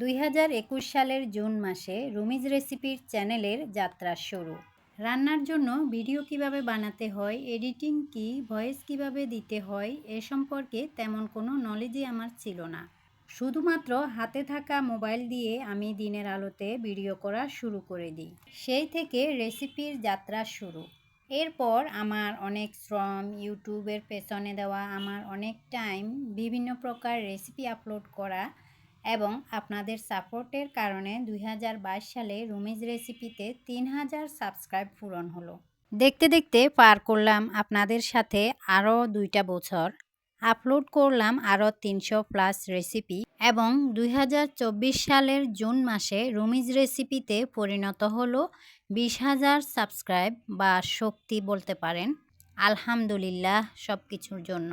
দুই হাজার একুশ সালের জুন মাসে রুমিজ রেসিপির চ্যানেলের যাত্রা শুরু। রান্নার জন্য ভিডিও কীভাবে বানাতে হয়, এডিটিং কি, ভয়েস কীভাবে দিতে হয়, এ সম্পর্কে তেমন কোনো নলেজই আমার ছিল না। শুধুমাত্র হাতে থাকা মোবাইল দিয়ে আমি দিনের আলোতে ভিডিও করা শুরু করে দিই। সেই থেকে রেসিপির যাত্রা শুরু। এরপর আমার অনেক শ্রম ইউটিউবের পেছনে দেওয়া, আমার অনেক টাইম বিভিন্ন প্রকার রেসিপি আপলোড করা এবং আপনাদের সাপোর্টের কারণে দুই হাজার বাইশ সালে রুমিজ রেসিপিতে তিন হাজার সাবস্ক্রাইব পূরণ হলো। দেখতে দেখতে পার করলাম আপনাদের সাথে আরও দুইটা বছর। আপলোড করলাম আরও তিনশো প্লাস রেসিপি এবং দুই হাজার চব্বিশ সালের জুন মাসে রুমিজ রেসিপিতে পরিণত হলো বিশ হাজার সাবস্ক্রাইব বা শক্তি বলতে পারেন। আলহামদুলিল্লাহ সব কিছুর জন্য।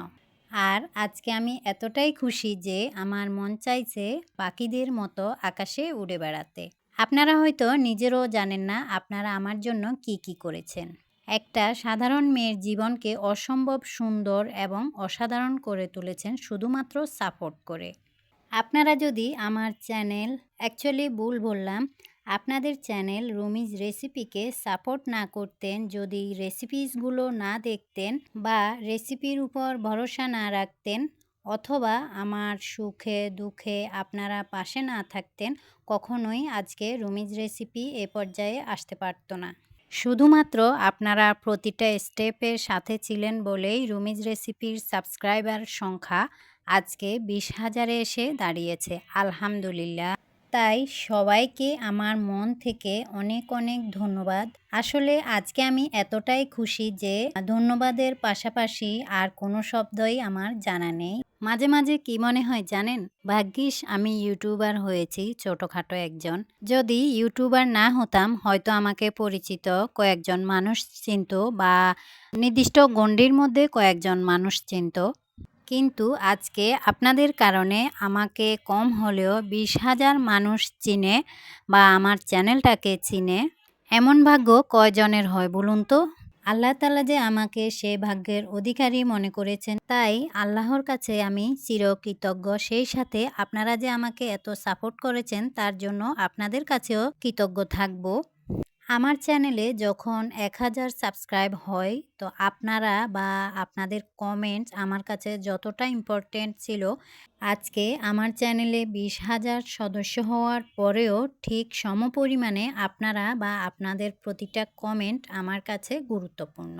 আর আজকে আমি এতটাই খুশি যে আমার মন চাইছে পাখিদের মতো আকাশে উড়ে বেড়াতে। আপনারা হয়তো নিজেরও জানেন না আপনারা আমার জন্য কি কি করেছেন। একটা সাধারণ মেয়ের জীবনকে অসম্ভব সুন্দর এবং অসাধারণ করে তুলেছেন শুধুমাত্র সাপোর্ট করে। আপনারা যদি আমার চ্যানেল, অ্যাকচুয়ালি ভুল বললাম আপনাদের চ্যানেল রুমিজ রেসিপিকে সাপোর্ট না করতেন, যদি রেসিপিসগুলো না দেখতেন বা রেসিপির উপর ভরসা না রাখতেন অথবা আমার সুখে দুঃখে আপনারা পাশে না থাকতেন, কখনোই আজকে রুমিজ রেসিপি এ পর্যায়ে আসতে পারতো না। শুধুমাত্র আপনারা প্রতিটা স্টেপের সাথে ছিলেন বলেই রুমিজ রেসিপির সাবস্ক্রাইবার সংখ্যা আজকে বিশ হাজারে এসে দাঁড়িয়েছে, আলহামদুলিল্লাহ। তাই সবাইকে আমার মন থেকে অনেক অনেক ধন্যবাদ। আসলে আজকে আমি এতটাই খুশি যে ধন্যবাদের পাশাপাশি আর কোনো শব্দই আমার জানা নেই। মাঝে মাঝে কি মনে হয় জানেন? ভাগ্যিস আমি ইউটিউবার হয়েছি, ছোটোখাটো একজন। যদি ইউটিউবার না হতাম, হয়তো আমাকে পরিচিত কয়েকজন মানুষ চিনত বা নির্দিষ্ট গণ্ডির মধ্যে কয়েকজন মানুষ চিনত। কিন্তু আজকে আপনাদের কারণে আমাকে কম হলেও বিশ হাজার মানুষ চিনে বা আমার চ্যানেলটাকে চিনে। এমন ভাগ্য কয়জনের হয় বলুন তো? আল্লাহ তালা যে আমাকে সে ভাগ্যের অধিকারী মনে করেছেন, তাই আল্লাহর কাছে আমি চিরকৃতজ্ঞ। সেই সাথে আপনারা যে আমাকে এত সাপোর্ট করেছেন, তার জন্য আপনাদের কাছেও কৃতজ্ঞ থাকব। আমার চ্যানেলে যখন এক হাজার সাবস্ক্রাইব হয়, তো আপনারা বা আপনাদের কমেন্টস আমার কাছে যতটা ইম্পর্টেন্ট ছিল, আজকে আমার চ্যানেলে বিশ হাজার সদস্য হওয়ার পরেও ঠিক সমপরিমাণে আপনারা বা আপনাদের প্রতিটা কমেন্ট আমার কাছে গুরুত্বপূর্ণ।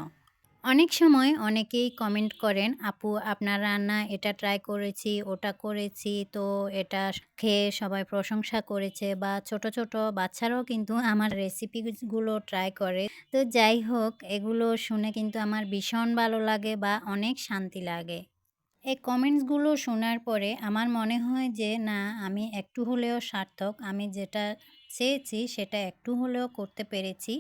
অনেক সময় অনেকেই কমেন্ট করেন, আপু, আপনার রান্না এটা ট্রাই করেছি, ওটা করেছি, তো এটা খেয়ে সবাই প্রশংসা করেছে। বা ছোট ছোট বাচ্চারাও কিন্তু আমার রেসিপিগুলো ট্রাই করে। তো যাই হোক, এগুলো শুনে কিন্তু আমার ভীষণ ভালো লাগে বা অনেক শান্তি লাগে। এই কমেন্টসগুলো শোনার পরে আমার মনে হয় যে, না, আমি একটু হলেও সার্থক। আমি যেটা চেয়েছি সেটা একটু হলেও করতে পেরেছি।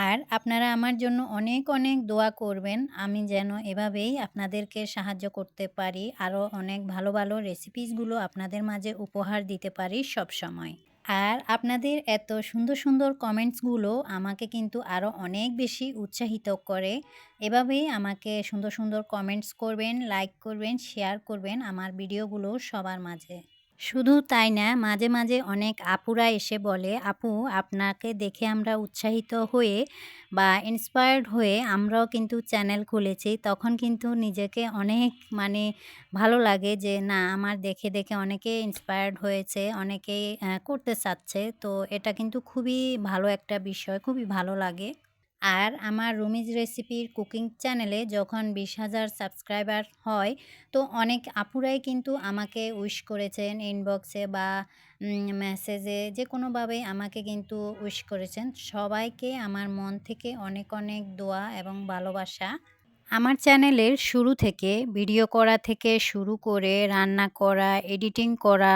আর আপনারা আমার জন্য অনেক অনেক দোয়া করবেন। আমি যেন এভাবেই আপনাদেরকে সাহায্য করতে পারি, আরও অনেক ভালো ভালো রেসিপিসগুলো আপনাদের মাঝে উপহার দিতে পারি সব সময়। আর আপনাদের এত সুন্দর সুন্দর কমেন্টসগুলো আমাকে কিন্তু আরও অনেক বেশি উৎসাহিত করে। এভাবেই আমাকে সুন্দর সুন্দর কমেন্টস করবেন, লাইক করবেন, শেয়ার করবেন আমার ভিডিওগুলো সবার মাঝে। শুধু তাই না, মাঝে মাঝে অনেক আপুরা এসে বলে, আপু, আপনাকে দেখে আমরা উৎসাহিত হয়ে বা ইন্সপায়ার্ড হয়ে আমরাও কিন্তু চ্যানেল খুলেছি। তখন কিন্তু নিজেকে অনেক মানে ভালো লাগে যে, না, আমার দেখে দেখে অনেকে ইন্সপায়ার্ড হয়েছে, অনেকেই করতে চাচ্ছে। তো এটা কিন্তু খুবই ভালো একটা বিষয়, খুবই ভালো লাগে। আর আমার রুমিজ রেসিপির কুকিং চ্যানেলে যখন বিশ হাজার সাবস্ক্রাইবার হয়, তো অনেক আপুরাই কিন্তু আমাকে উইশ করেছেন ইনবক্সে বা মেসেজে যে কোনোভাবে আমাকে কিন্তু উইশ করেছেন। সবাইকে আমার মন থেকে অনেক অনেক দোয়া এবং ভালোবাসা। আমার চ্যানেলের শুরু থেকে ভিডিও করা থেকে শুরু করে, রান্না করা এডিটিং করা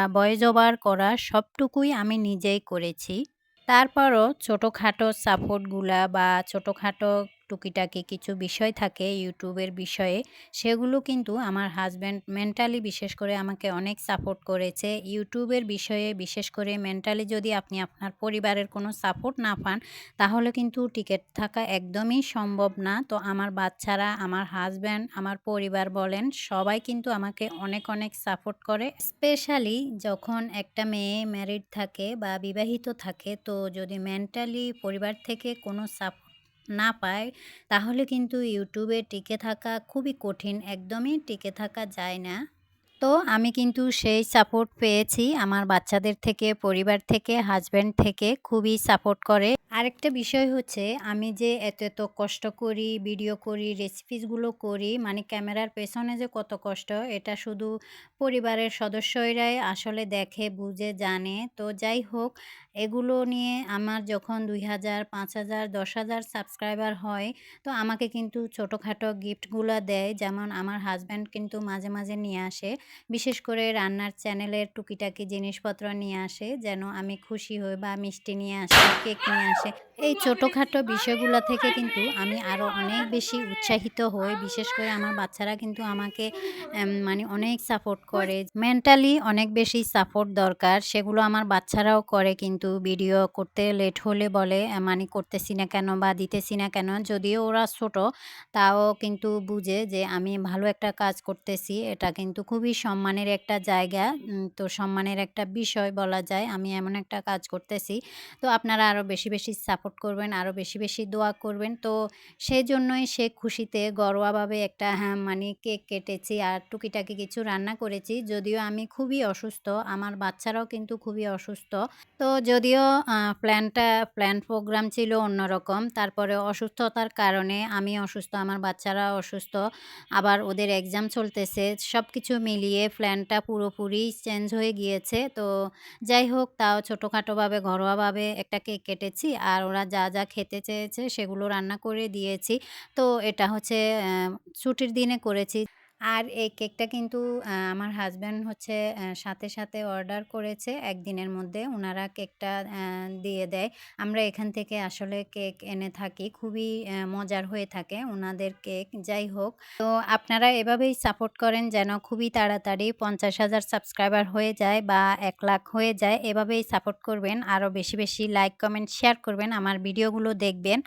ওভার করা সবটুকুই আমি নিজেই করেছি। তারপরও ছোটোখাটো সাপোর্টগুলা বা ছোটোখাটো টুকিটাকি কিছু বিষয় থাকে ইউটিউবের বিষয়ে, সেগুলো কিন্তু আমার হাজব্যান্ড মেন্টালি বিশেষ করে আমাকে অনেক সাপোর্ট করেছে। ইউটিউবের বিষয়ে বিশেষ করে মেন্টালি যদি আপনি আপনার পরিবারের কোনো সাপোর্ট না পান, তাহলে কিন্তু টিকিট থাকা একদমই সম্ভব না। তো আমার বাচ্চারা, আমার হাজব্যান্ড আমার পরিবার বলেন, সবাই কিন্তু আমাকে অনেক অনেক সাপোর্ট করে। স্পেশালি যখন একটা মেয়ে ম্যারিড থাকে বা বিবাহিত থাকে, তো যদি মেন্টালি পরিবার থেকে কোনো সাপোর্ট না পায়, তাহলে কিন্তু ইউটিউবে টিকে থাকা খুবই কঠিন, একদমই টিকে থাকা যায় না। তো আমি কিন্তু সেই সাপোর্ট পেয়েছি, আমার বাচ্চাদের থেকে, পরিবার থেকে হাজব্যান্ড থেকে খুবই সাপোর্ট করে। আরেকটা বিষয় হচ্ছে, আমি যে এত এত কষ্ট করি ভিডিও করি রেসিপিসগুলো করি মানে ক্যামেরার পেছনে যে কত কষ্ট, এটা শুধু পরিবারের সদস্যরাই আসলে দেখে, বুঝে, জানে। তো যাই হোক এগুলো নিয়ে আমার যখন দুই হাজার, পাঁচ হাজার, দশ হাজার সাবস্ক্রাইবার হয়, তো আমাকে কিন্তু ছোটোখাটো গিফটগুলো দেয়। যেমন আমার হাজব্যান্ড কিন্তু মাঝে মাঝে নিয়ে আসে। বিশেষ করে রান্নার চ্যানেলের টুকিটাকি জিনিসপত্র নিয়ে আসে, যেন আমি খুশি হই বা মিষ্টি নিয়ে আসে, কেক নিয়ে আসে। এই ছোটোখাটো বিষয়গুলো থেকে কিন্তু আমি আরও অনেক বেশি উৎসাহিত হই। বিশেষ করে আমার বাচ্চারা কিন্তু আমাকে মানে অনেক সাপোর্ট করে। মেন্টালি অনেক বেশি সাপোর্ট দরকার। সেগুলো আমার বাচ্চারাও করে কিন্তু। ভিডিও করতে লেট হলে বলে মানে করতেছি না কেন বা দিতেছি না কেন? যদিও ওরা ছোট, তাও কিন্তু বুঝে যে আমি ভালো একটা কাজ করতেছি। এটা কিন্তু খুবই সম্মানের একটা জায়গা। তো সম্মানের একটা বিষয় বলা যায়, আমি এমন একটা কাজ করতেছি। তো আপনারা আরও বেশি বেশি সাপোর্ট করবেন আরও বেশি বেশি দোয়া করবেন। তো সেই জন্যই সে খুশিতে, ঘরোয়াভাবে একটা হ্যাঁ মানে কেক কেটেছি আর টুকিটাকি কিছু রান্না করেছি। যদিও আমি খুবই অসুস্থ, আমার বাচ্চারাও কিন্তু খুবই অসুস্থ। তো যদিও প্ল্যানটা প্ল্যান প্রোগ্রাম ছিল অন্যরকম। তারপরে অসুস্থতার কারণে আমি অসুস্থ, আমার বাচ্চারা অসুস্থ, আবার ওদের এক্সাম চলতেছে সব কিছু মিলিয়ে প্ল্যানটা পুরোপুরি চেঞ্জ হয়ে গিয়েছে। তো যাই হোক, তাও ছোটোখাটোভাবে, ঘরোয়াভাবে একটা কেক কেটেছি, আর ওরা যা যা খেতে চেয়েছে সেগুলো রান্না করে দিয়েছি। তো এটা হচ্ছে ছুটির দিনে করেছি। আর এই কেকটা কিন্তু আমার হাজব্যান্ড হচ্ছে সাথে সাথে অর্ডার করেছে। একদিনের মধ্যে ওনারা কেকটা দিয়ে দেয়। আমরা এখান থেকে আসলে কেক এনে থাকি। খুবই মজার হয়ে থাকে ওনাদের কেক। যাই হোক, তো আপনারা এভাবেই সাপোর্ট করেন যেন খুবই তাড়াতাড়ি পঞ্চাশ হাজার সাবস্ক্রাইবার হয়ে যায় বা এক লাখ হয়ে যায়। এভাবেই সাপোর্ট করবেন। আরও বেশি বেশি লাইক, কমেন্ট, শেয়ার করবেন। আমার ভিডিওগুলো দেখবেন।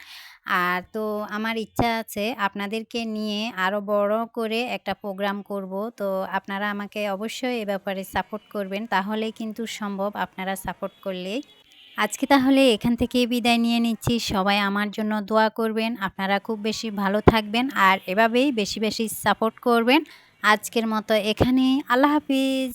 আর তো আমার ইচ্ছা আছে আপনাদেরকে নিয়ে আরও বড় করে একটা প্রোগ্রাম করব, তো আপনারা আমাকে অবশ্যই এ ব্যাপারে সাপোর্ট করবেন। তাহলে কিন্তু সম্ভব আপনারা সাপোর্ট করলেই। আজকে তাহলে এখান থেকে বিদায় নিয়ে নিচ্ছি। সবাই আমার জন্য দোয়া করবেন। আপনারা খুব বেশি ভালো থাকবেন আর এভাবেই বেশি বেশি সাপোর্ট করবেন। আজকের মতো এখানে আল্লাহ হাফিজ।